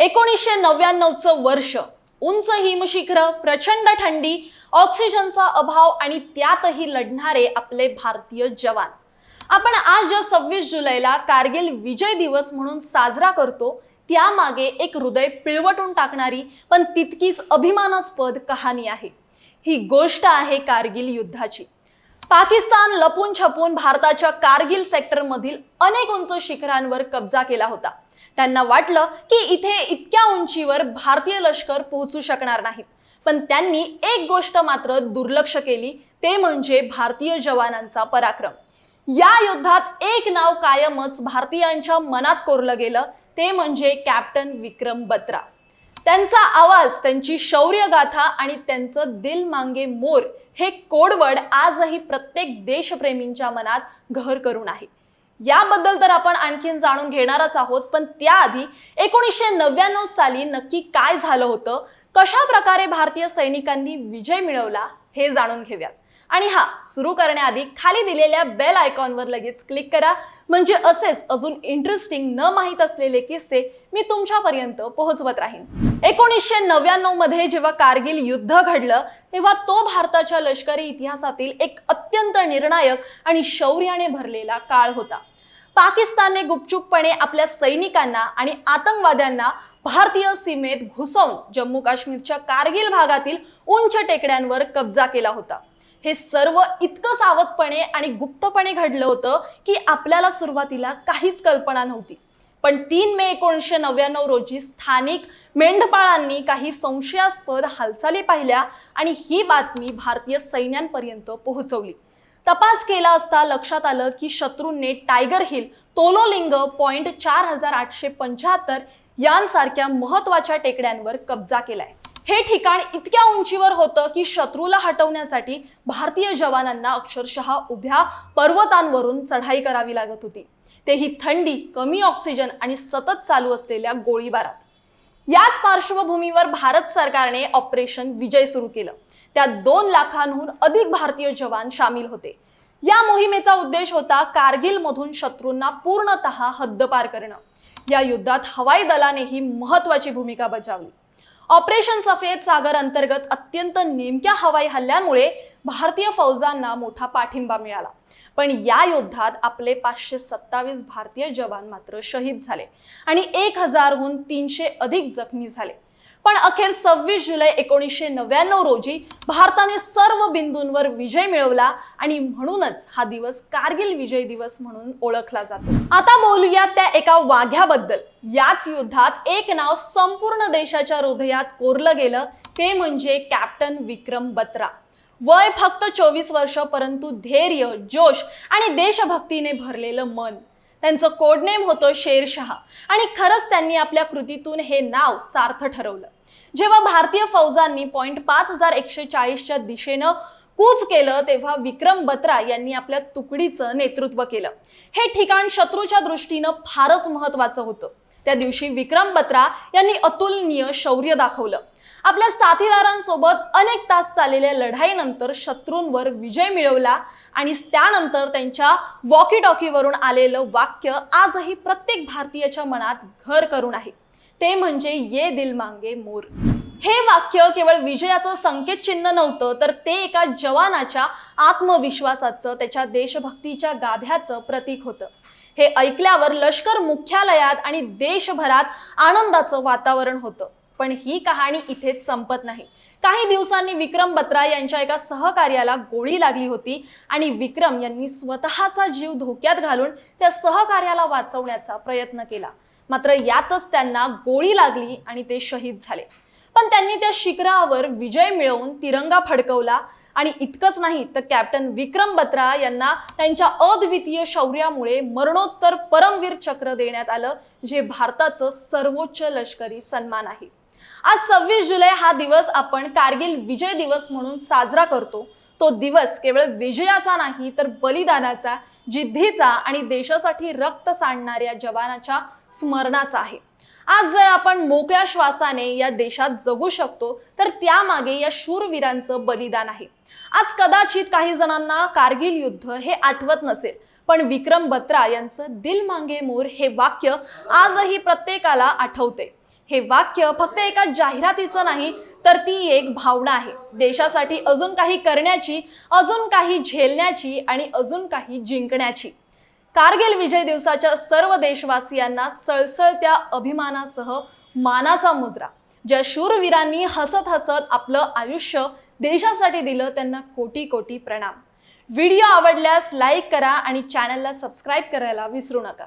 एकोणीसशे नव्याण्णवचं वर्ष. उंच हिमशिखर प्रचंड थंडी ऑक्सिजनचा अभाव आणि त्यातही लढणारे आपले भारतीय जवान. आपण आज ज्या सव्वीस जुलैला कारगिल विजय दिवस म्हणून साजरा करतो. त्यामागे एक हृदय पिळवटून टाकणारी पण तितकीच अभिमानास्पद कहाणी आहे. ही गोष्ट आहे कारगिल युद्धाची. पाकिस्तान लपून छपून भारताच्या कारगिल सेक्टरमधील अनेक उंच शिखरांवर कब्जा केला होता. त्यांना वाटलं की इथे इतक्या उंचीवर भारतीय लष्कर पोहोचू शकणार नाहीत. पण त्यांनी एक गोष्ट मात्र दुर्लक्ष केली ते म्हणजे भारतीय जवानांचा पराक्रम. या युद्धात एक नाव कायमच भारतीयांच्या मनात कोरलं गेलं ते म्हणजे कॅप्टन विक्रम बत्रा. त्यांचा आवाज त्यांची शौर्यगाथा आणि त्यांचं दिल मांगे मोर हे कोडवड आजही प्रत्येक देशप्रेमींच्या मनात घर करून आहे. याबद्दल तर आपण आणखीन जाणून घेणारच आहोत पण त्याआधी एकोणीसशे नव्याण्णव साली नक्की काय झालं होतं? कशा प्रकारे भारतीय सैनिकांनी विजय मिळवला हे जाणून घेऊयात. आणि हा सुरू करण्याआधी खाली दिलेल्या बेल आयकॉनवर लगेच क्लिक करा. म्हणजे असेच अजून इंटरेस्टिंग न माहीत असलेले किस्से मी तुमच्यापर्यंत पोहोचवत राहीन. एकोणीसशे नव्याण्णवमध्ये जेव्हा कारगिल युद्ध घडलं तेव्हा तो भारताच्या लष्करी इतिहासातील एक अत्यंत निर्णायक आणि शौर्याने भरलेला काळ होता. पाकिस्तानने गुपचूपपणे आपल्या सैनिकांना आणि आतंकवाद्यांना भारतीय सीमेत घुसवून जम्मू काश्मीरच्या कारगिल भागातील उंच टेकड्यांवर कब्जा केला होता. हे सर्व इतकं सावधपणे आणि गुप्तपणे घडलं होतं की आपल्याला सुरुवातीला काहीच कल्पना नव्हती. पण तीन मे एकोणीसशे नव्याण्णव रोजी स्थानिक मेंढपाळांनी काही संशयास्पद हालचाली पाहिल्या आणि ही बातमी भारतीय सैन्यांपर्यंत पोहोचवली. तपास केला असता लक्षात आलं की शत्रूंनी टायगर हिल तोलोलिंग पॉइंट चार हजार आठशे पंच्याहत्तर यांसारख्या महत्त्वाच्या टेकड्यांवर कब्जा केलाय. हे ठिकाण इतक्या उंचीवर होतं की शत्रूला हटवण्यासाठी भारतीय जवानांना अक्षरशः उभ्या पर्वतांवरून चढाई करावी लागत होती. तेही थंडी कमी ऑक्सिजन आणि सतत चालू असलेल्या गोळीबारात. याच पार्श्वभूमीवर भारत सरकारने ऑपरेशन विजय सुरू केलं. त्यात दोन लाखांहून अधिक भारतीय जवान सामील होते. या मोहिमेचा उद्देश होता कारगिलमधून शत्रूंना पूर्णतः हद्दपार करणं. या युद्धात हवाई दलानेही महत्वाची भूमिका बजावली. ऑपरेशन सफेद सागर अंतर्गत अत्यंत नेमक्या हवाई हल्ल्यांमुळे भारतीय फौजांना मोठा पाठिंबा मिळाला. पण या युद्धात आपले पाचशे सत्तावीस भारतीय जवान मात्र शहीद झाले आणि एक हजारहून तीनशे अधिक जखमी झाले. पण अखेर सव्वीस जुलै एकोणीसशे नव्याण्णव रोजी भारताने सर्व बिंदूंवर विजय मिळवला आणि म्हणूनच हा दिवस कारगिल विजय दिवस म्हणून ओळखला जातो. आता बोलूया त्या एका वाघ्याबद्दल. याच युद्धात एक नाव संपूर्ण देशाच्या हृदयात कोरलं गेलं ते म्हणजे कॅप्टन विक्रम बत्रा. वय फक्त चोवीस वर्ष परंतु धैर्य जोश आणि देशभक्तीने भरलेलं मन. त्यांचं कोडनेम होतं शेरशहा. आणि खरंच त्यांनी आपल्या कृतीतून हे नाव सार्थ ठरवलं. जेव्हा भारतीय फौजांनी पॉईंट पाच हजार एकशे चाळीसच्या दिशेनं कूच केलं तेव्हा विक्रम बत्रा यांनी आपल्या तुकडीचं नेतृत्व केलं. हे ठिकाण शत्रूच्या दृष्टीनं फारच महत्वाचं होतं. त्या दिवशी विक्रम बत्रा यांनी अतुलनीय शौर्य दाखवलं. आपल्या साथीदारांसोबत अनेक तास चाललेल्या लढाईनंतर शत्रूंवर विजय मिळवला आणि त्यानंतर त्यांच्या वॉकी टॉकीवरून आलेलं वाक्य आजही प्रत्येक भारतीयाच्या मनात घर करून आहे. ते म्हणजे ये दिल मांगे मोर हे वाक्य केवळ विजयाचं संकेत चिन्ह नव्हतं तर ते एका जवानाच्या आत्मविश्वासाचं त्याच्या देशभक्तीच्या गाभ्याचं प्रतीक होतं. हे ऐकल्यावर लष्कर मुख्यालयात आणि देशभरात आनंदाचं वातावरण होतं. पण ही कहाणी इथेच संपत नाही. काही दिवसांनी विक्रम बत्रा यांच्या एका सहकार्याला गोळी लागली होती आणि विक्रम यांनी स्वतःचा जीव धोक्यात घालून त्या सहकार्याला वाचवण्याचा प्रयत्न केला. मात्र यातच त्यांना गोळी लागली आणि ते शहीद झाले. पण त्यांनी त्या शिखरावर विजय मिळवून तिरंगा फडकवला आणि इतकंच नाही तर कॅप्टन विक्रम बत्रा यांना त्यांच्या अद्वितीय शौर्यामुळे मरणोत्तर परमवीर चक्र देण्यात आलं जे भारताचं सर्वोच्च लष्करी सन्मान आहे. आज सव्वीस जुलै हा दिवस आपण कारगिल विजय दिवस म्हणून साजरा करतो. तो दिवस केवळ विजयाचा नाही तर बलिदानाचा जिद्दीचा आणि देशासाठी रक्त सांडणाऱ्या जवानाच्या स्मरणाचा आहे. आज जर आपण मोकळ्या श्वासाने या देशात जगू शकतो तर त्यामागे या शूरवीरांचं बलिदान आहे. आज कदाचित काही जणांना कारगिल युद्ध हे आठवत नसेल पण विक्रम बत्रा यांचं दिल मांगे मोर हे वाक्य आजही प्रत्येकाला आठवते हे वाक्य फक्त एका जाहिरातीचं नाही तर ती एक भावना आहे. देशासाठी अजून काही करण्याची अजून काही झेलण्याची आणि अजून काही जिंकण्याची. कारगिल विजय दिवसाच्या सर्व देशवासियांना सळसळत्या अभिमानासह मानाचा मुजरा ज्या शूरवीरांनी हसत हसत आपलं आयुष्य देशासाठी दिलं त्यांना कोटी कोटी प्रणाम. व्हिडिओ आवडल्यास लाईक करा आणि चॅनलला सबस्क्राईब करायला विसरू नका.